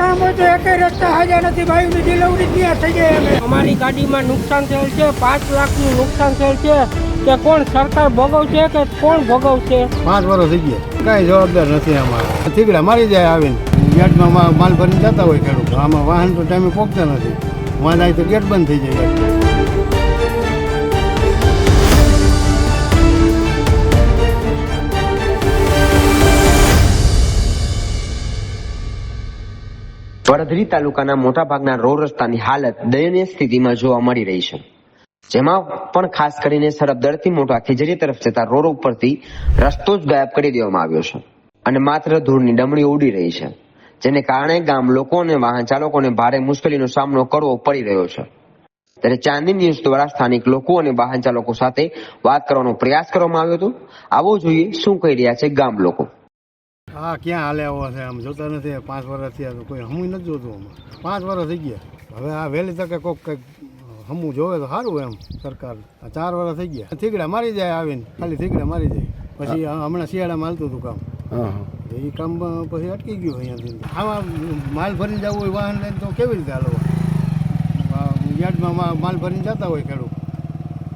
કામ હોય તો એકેય રસ્તા હાજા નથી. ભાઈની ડિલિવરી ક્યાં થઈ જાય અમે અમારી ગાડીમાં નુકસાન થયેલ છે. પાંચ લાખનું નુકસાન થયેલ છે કે કોણ સરકાર ભોગવશે કે કોણ ભોગવશે? પાંચ વર્ષ થઈ ગયા. કાંઈ જવાબદાર નથી આમાં ઠીકડા મારી જાય આવીને. ગેટમાં માલ ભરીને જતા હોય ખેડૂતો. આમાં વાહન તો ટાઈમે પહોંચતા નથી. વાહન આવી તો ગેટ બંધ થઈ જાય. વડધરી તાલુકાના મોટાભાગના રોડ રસ્તાની હાલત દયનીય સ્થિતિમાં જોવા મળી રહી છે. જેમાં પણ ખાસ કરીને સરબદરથી મોટા ખીજરી તરફ જતા રોડ ઉપરથી રસ્તો જ ગાયબ કરી દેવામાં આવ્યો છે અને માત્ર ધૂળની ડમણી ઉડી રહી છે, જેને કારણે ગામ લોકો અને વાહન ચાલકોને ભારે મુશ્કેલીનો સામનો કરવો પડી રહ્યો છે. ત્યારે ચાંદી ન્યૂઝ દ્વારા સ્થાનિક લોકો અને વાહન ચાલકો સાથે વાત કરવાનો પ્રયાસ કરવામાં આવ્યો હતો. આવો જોઈએ શું કહી રહ્યા છે ગામ લોકો. હા ક્યાં હાલે આવો છે? આમ જોતા નથી. પાંચ વર્ષ થયા તો કોઈ હમું નથી જોતું આમાં. પાંચ વર્ષ થઈ ગયા. હવે આ વહેલી તકે કોક કંઈક હમું જોવે તો સારું એમ સરકાર. આ ચાર વર્ષ થઈ ગયા. થીગડા મારી જાય આવીને. ખાલી થીગડા મારી જાય. પછી હમણાં શિયાળામાં હાલતું હતું કામ. એ કામ પછી અટકી ગયું અહીંયાથી. આમાં માલ ભરીને જવું હોય વાહન લઈને તો કેવી રીતે હાલો યાર્ડમાં માલ ભરીને જતા હોય ખેડૂત.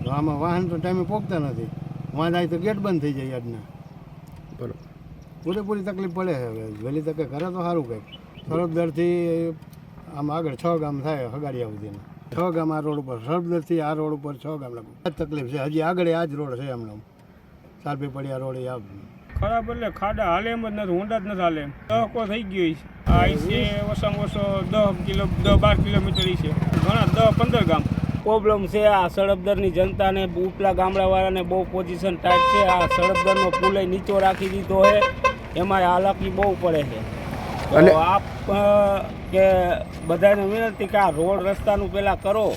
તો આમાં વાહન તો ટાઈમે પહોંચતા નથી. વાંધ આવી તો ગેટ બંધ થઈ જાય યાર્ડના. બરોબર. પૂરેપૂરી તકલીફ પડે છે હવે. વહેલી તકે કરે તો સારું કંઈક. સરબદરથી આમ આગળ છ ગામ થાય હગાડિયા સુધીને. છ ગામ આ રોડ ઉપર. સરબદરથી આ રોડ ઉપર છ ગામ આ જ તકલીફ છે. હજી આગળ આ જ રોડ છે એમનો સાલભી પડ્યા રોડ આ ખરાબ એટલે ખાડા હાલે એમ જ નથી ઊંડા જ નથી હાલે એમ. દહકો થઈ ગયો છે. આ છે ઓછામાં ઓછો દસ કિલો દસ બાર કિલોમીટર છે. ઘણા દસ પંદર ગામ. પ્રોબ્લેમ છે આ સળબદરની જનતાને ઉપલા ગામડાવાળાને બહુ પોઝિશન ટાઈટ છે. આ સળબદરનો પુલ નીચો રાખી દીધો છે. એમાં હાલાકી બહુ પડે છે. અને- આપ કે બધાને વિનંતી કે આ રોડ રસ્તાનું પેલા કરો.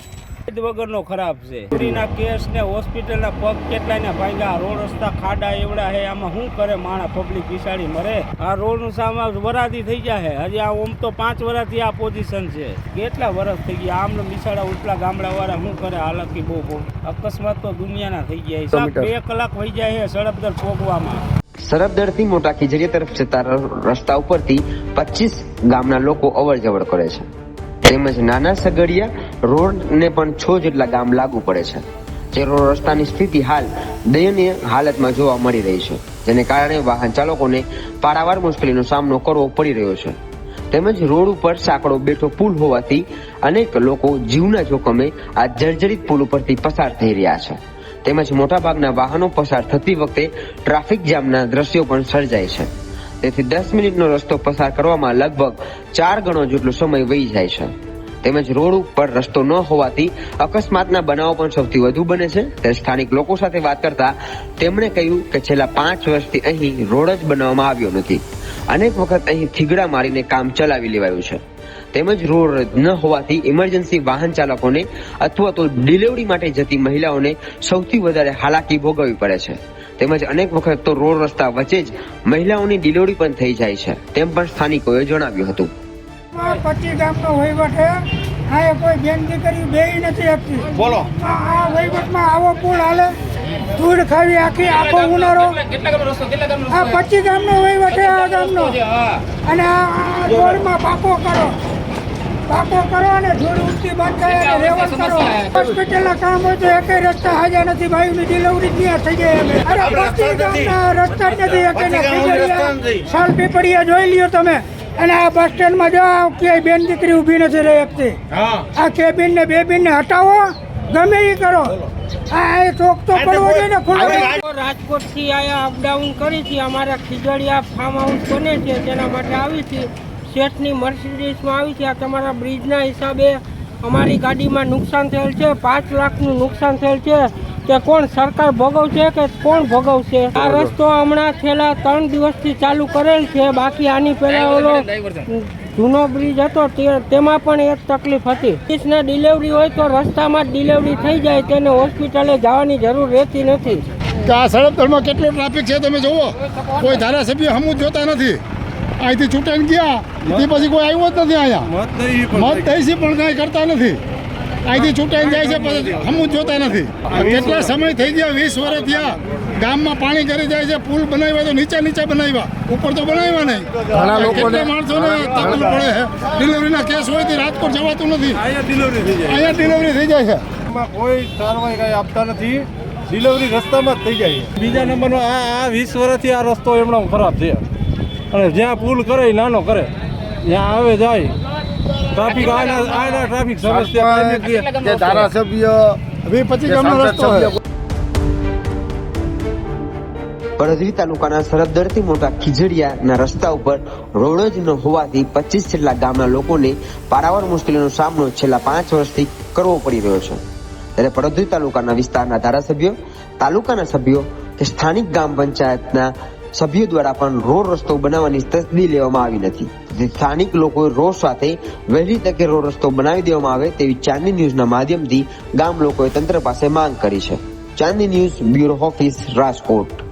વગરનો ખરાબ છે. ચોરીના કેસ ને હોસ્પિટલના પગ કેટલાયના ભાંગ્યા. રોડ રસ્તા ખાડા એવડા હે આમાં શું કરે માણા? પબ્લિક બિસાડી મરે. આ રોડનું સામાન વરાદી થઈ જાય હજી આ ઓમ તો પાંચ વર્ષથી આ પોઝિશન છે. કેટલા વર્ષ થઈ ગયા? આમને બિસાડા ઉપલા ગામડા વાળા શું કરે? હાલતથી બહુ બહુ. અકસ્માત તો દુનિયાના થઈ ગયા બે કલાક વહી જાય છે સડપદર પોગવામાં. સરબદરથી મોટા ખીજડીયા તરફ જતા રસ્તા ઉપરથી પચીસ ગામના લોકો અવર જવર કરે છે. તેમજ નાના સગડિયા રોડને પણ છ જેટલા ગામ લાગુ પડે છે. જે રોડ રસ્તાની સ્થિતિ હાલ દયનીય હાલતમાં જોવા મળી રહી છે, જેને કારણે વાહન ચાલકોને પારાવાર મુશ્કેલીનો સામનો કરવો પડી રહ્યો છે. તેમજ રોડ ઉપર સાંકડો બેઠો પુલ હોવાથી અનેક લોકો જીવના જોખમે આ જર્જરિત પુલ ઉપરથી પસાર થઈ રહ્યા છે. તેમજ મોટાભાગના વાહનો પસાર થતી વખતે ટ્રાફિક જામના દ્રશ્યો પણ સર્જાય છે. તેથી દસ મિનિટનો રસ્તો પસાર કરવામાં લગભગ ચાર ગણો જેટલો સમય વહી જાય છે. તેમજ રોડ ઉપર રસ્તો ન હોવાથી અકસ્માતના બનાવો પણ સૌથી વધુ બને છે. ત્યારે સ્થાનિક લોકો સાથે વાત કરતા તેમણે કહ્યું કે છેલ્લા પાંચ વર્ષથી અહીં રોડ જ બનાવવામાં આવ્યો નથી. અનેક વખત અહીં થીગડા મારીને કામ ચલાવી લેવાયું છે. તેમજ રોડ ન હોવાથી ઇમરજન્સી વાહન ચાલકોને અથવા તો ડિલિવરી માટે જતી મહિલાઓને સૌથી વધારે હાલાકી ભોગવવી પડે છે. તેમજ અનેક વખત તો રોડ રસ્તા વચ્ચે જ મહિલાઓની ડિલિવરી પણ થઈ જાય છે. તેમ પણ સ્થાનિકોએ જણાવ્યું હતું. પચી ગામનો વહીવટ છે આ કોઈ બેન દીકરી બે નથી આપતી. બોલો. આ વહીવટમાં આવો પુલ હાલે. ધૂળ ખાવી આખી આખો ઉનાળો. આ પચીસ ગામનો વહીવટ છે આ ગામનો. અને આ આ રોડમાં પાકો કરો. પાકો કરો અને ધૂળ ઉઠતી બંધ થાય અને રેવન કરો. હોસ્પિટલના કામ હોય તો એક રસ્તા હાજા નથી. ભાઈની ડિલિવરી ત્યાં થઈ જાય અમે અરે ગામના રસ્તા નથી એકેય સાલ પીપળિયા જોઈ લ્યો તમે. અને આ બસ સ્ટેન્ડમાં જાઓ આ ક્યાંય બેન દીકરી ઊભી નથી રહી શકતી આ કેબિન ને બેબિન ને હટાવો. ગમે એ કરો. આ ચોક તો પડવો જોઈએ ને ખુલ્લો રાજકોટથી આયા અપડાઉન કરી હતી. અમારા ખીજડીયા ફાર્મ હાઉસ બને છે તેના માટે આવી હતી. શેઠની મર્સિડીઝમાં આવી છે. આ તમારા બ્રિજના હિસાબે અમારી ગાડીમાં નુકસાન થયેલ છે. પાંચ લાખનું નુકસાન થયેલ છે. કે કોણ સરકાર ભોગવશે કે કોણ ભોગવશે? આ રસ્તો હમણાં છેલ્લા ત્રણ દિવસથી ચાલુ કરેલ છે. બાકી આની પહેલા ઓલો જૂનો બ્રિજ હતો તે- તેમાં પણ એક તકલીફ હતી. પીસને ડિલિવરી હોય તો રસ્તામાં જ ડિલિવરી થઈ જાય. તેને હોસ્પિટલે જવાની જરૂર રહેતી નથી. આ સડક કેટલો ટ્રાફિક છે તમે જુઓ. કોઈ ધારાસભ્ય હમું જોતા નથી. અહીંથી ચૂંટાઈને ગયા. તે પછી કોઈ આવ્યો જ નથી અહીંયા. મત થઈ છે પણ કાંઈ. કરતા નથી. અહીંથી છૂટાઈને જાય છે પછી હમું જોતા નથી. કેટલા સમય થઈ ગયા વીસ વર્ષ થયા. ગામમાં પાણી કરી જાય છે પુલ બનાવ્યા તો નીચે નીચે બનાવ્યા. ઉપર તો બનાવ્યા નહીં. ઘણા લોકોને- માણસોને તકલીફ પડે છે. ડિલિવરીના કેસ હોય તે રાજકોટ જવાતું નથી. અહીંયા ડિલિવરી થઈ જાય. અહીંયા ડિલિવરી થઈ જાય છે. કોઈ કાર્યવાહી કાંઈ આપતા નથી. ડિલિવરી રસ્તામાં જ થઈ જાય બીજા નંબરનો આ આ વીસ વર્ષથી આ રસ્તો એમણે ખરાબ છે. અને જ્યાં પુલ કરે એ નાનો કરે. જ્યાં આવે જાય. ટ્રાફિક આના આના ટ્રાફિક સમસ્યા જે ધારાસભ્ય વીસ પચીસ ગામનો રસ્તો છે પડધરી તાલુકાના સરહદરથી મોટા ખીજડીયાના રસ્તા ઉપર રોડ જ ન હોવાથી પચીસ જેટલા ગામના લોકોને પારાવાર મુશ્કેલીનો સામનો છેલ્લા પાંચ વર્ષથી કરવો પડી રહ્યો છે. ત્યારે પડધરી તાલુકાના વિસ્તારના ધારાસભ્યો તાલુકાના સભ્યો કે સ્થાનિક ગ્રામ પંચાયતના સભ્યો દ્વારા પણ રોડ રસ્તો બનાવવાની તસ્દી લેવામાં આવી નથી. તેથી સ્થાનિક લોકોએ રોડ સાથે વહેલી તકે રોડ રસ્તો બનાવી દેવામાં આવે તેવી ચાંદની ન્યૂઝના માધ્યમથી ગામ લોકોએ તંત્ર પાસે માંગ કરી છે. Chandni news bureau office Rajkot.